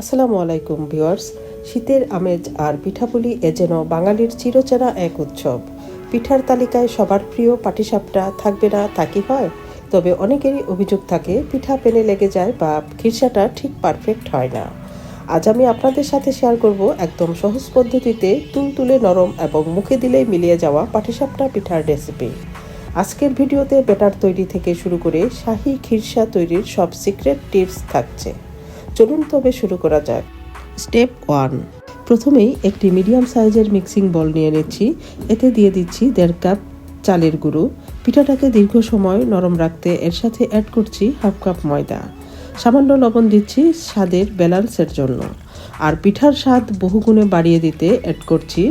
আসসালামু আলাইকুম ভিওয়ার্স শীতের আমেজ আর পিঠাপুলি এ যেন বাঙালির চিরচেনা এক উৎসব। পিঠার তালিকায় সবার প্রিয় পাটিসাপটা থাকবে না তা কি হয়? তবে অনেকেরই অভিযোগ থাকে, পিঠা পেনে লেগে যায় বা খিরসাটা ঠিক পারফেক্ট হয় না। আজ আমি আপনাদের সাথে শেয়ার করব একদম সহজ পদ্ধতিতে তুলতুলে নরম এবং মুখে দিলেই মিলিয়ে যাওয়া পাটিসাপটা পিঠার রেসিপি আজকের ভিডিওতে বেটার তৈরি থেকে শুরু করে শাহী খিরসা তৈরির সব সিক্রেট টিপস থাকছে। চলুন তবে শুরু করা যাক। স্টেপ ওয়ান প্রথমেই একটি মিডিয়াম সাইজের মিক্সিং বল নিয়ে নিচ্ছি। এতে দিয়ে দিচ্ছি দেড় কাপ চালের গুঁড়ো। পিঠাটাকে দীর্ঘ সময় নরম রাখতে এর সাথে অ্যাড করছি হাফ কাপ ময়দা। সামান্য লবণ দিচ্ছি স্বাদের ব্যালান্সের জন্য। আর পিঠার স্বাদ বহুগুণে বাড়িয়ে দিতে অ্যাড করছি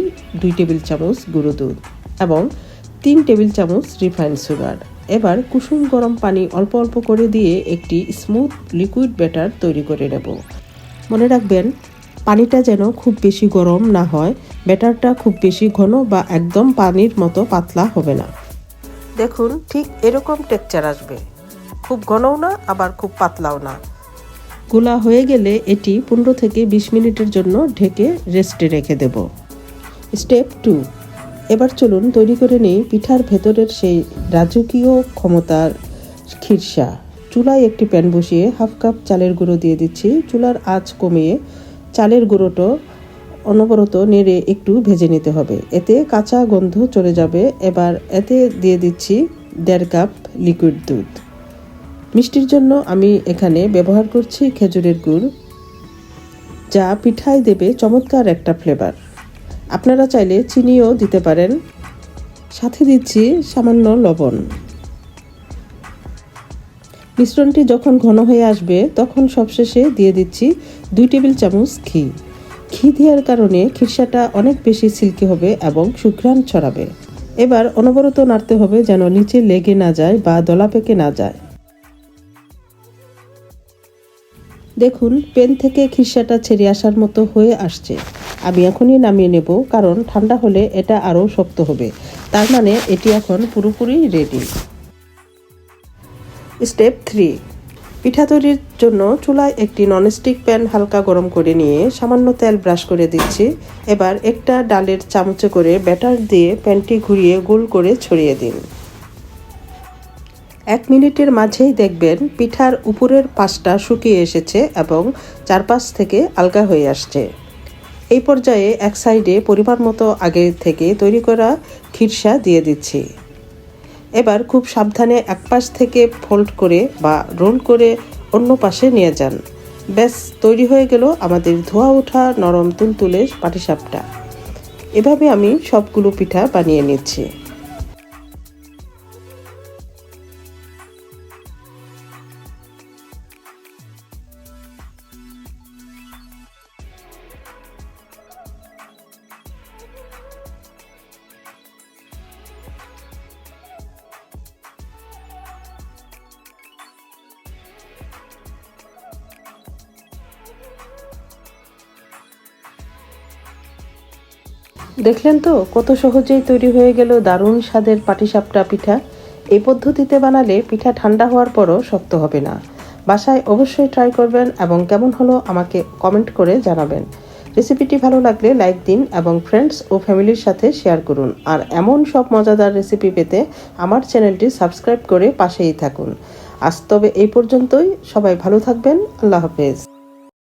দুই টেবিল চামচ গুঁড়ো দুধ এবং তিন টেবিল চামচ রিফাইন্ড সুগার এবার কুসুম গরম পানি অল্প অল্প করে দিয়ে একটি স্মুথ লিকুইড ব্যাটার তৈরি করে নেব। মনে রাখবেন, পানিটা যেন খুব বেশি গরম না হয়, ব্যাটারটা খুব বেশি ঘন বা একদম পানির মতো পাতলা হবে না। দেখুন, ঠিক এরকম টেক্সচার আসবে। খুব ঘনও না, আবার খুব পাতলাও না। গোলা হয়ে গেলে এটি পনেরো থেকে বিশ মিনিটের জন্য ঢেকে রেস্টে রেখে দেব। স্টেপ টু এবার চলুন তৈরি করে নিই পিঠার ভেতরের সেই রাজকীয় ক্ষমতার খিরসা। চুলায় একটি প্যান বসিয়ে হাফ কাপ চালের গুঁড়ো দিয়ে দিচ্ছি। চুলার আঁচ কমিয়ে চালের গুঁড়োটো অনবরত নেড়ে একটু ভেজে নিতে হবে। এতে কাঁচা গন্ধ চলে যাবে। এবার এতে দিয়ে দিচ্ছি দেড় কাপ লিকুইড দুধ। মিষ্টির জন্য আমি এখানে ব্যবহার করছি খেজুরের গুড়, যা পিঠায় দেবে চমৎকার একটা ফ্লেভার। আপনারা চাইলে চিনিও দিতে পারেন। সাথে দিচ্ছি সামান্য লবণ। মিশ্রণটি যখন ঘন হয়ে আসবে, তখন সবশেষে দিয়ে দিচ্ছি দুই টেবিল চামচ ঘি। ঘি দেওয়ার কারণে খিরসাটা অনেক বেশি সিল্কি হবে এবং সুঘ্রাণ ছড়াবে। এবার অনবরত নাড়তে হবে যেন নিচে লেগে না যায় বা দলা পেকে না যায়। দেখুন, পেন থেকে খিসাটা ছেড়ে আসার মতো হয়ে আসছে। আমি এখনই নামিয়ে নেব, কারণ ঠান্ডা হলে এটা আরও শক্ত হবে। তার মানে এটি এখন পুরোপুরি রেডি স্টেপ থ্রি পিঠা তৈরির জন্য চুলায় একটি ননস্টিক প্যান হালকা গরম করে নিয়ে সামান্য তেল ব্রাশ করে দিচ্ছি। এবার একটা ডালের চামচে করে ব্যাটার দিয়ে প্যানটি ঘুরিয়ে গোল করে ছড়িয়ে দিন। এক মিনিটের মাঝেই দেখবেন পিঠার উপরের পাশটা শুকিয়ে এসেছে এবং চারপাশ থেকে আলগা হয়ে আসছে। এই পর্যায়ে এক সাইডে পরিমাণ মতো আগে থেকে তৈরি করা খিরসা দিয়ে দিচ্ছি। এবার খুব সাবধানে এক পাশ থেকে ফোল্ড করে বা রোল করে অন্য পাশে নিয়ে যান। ব্যাস, তৈরি হয়ে গেল আমাদের ধোয়া ওঠা নরম তুলতুলে পাটিসাপটা। এভাবে আমি সবগুলো পিঠা বানিয়ে নিচ্ছি। দেখলেন তো কত সহজেই তৈরি হয়ে গেল দারুণ স্বাদের পাটিসাপটা পিঠা। এই পদ্ধতিতে বানালে পিঠা ঠান্ডা হওয়ার পরও শক্ত হবে না। বাসায় অবশ্যই ট্রাই করবেন এবং কেমন হলো আমাকে কমেন্ট করে জানাবেন। রেসিপিটি ভালো লাগলে লাইক দিন এবং ফ্রেন্ডস ও ফ্যামিলির সাথে শেয়ার করুন। আর এমন সব মজাদার রেসিপি পেতে আমার চ্যানেলটি সাবস্ক্রাইব করে পাশেই থাকুন। আজ তবে এই পর্যন্তই। সবাই ভালো থাকবেন। আল্লাহ হাফেজ।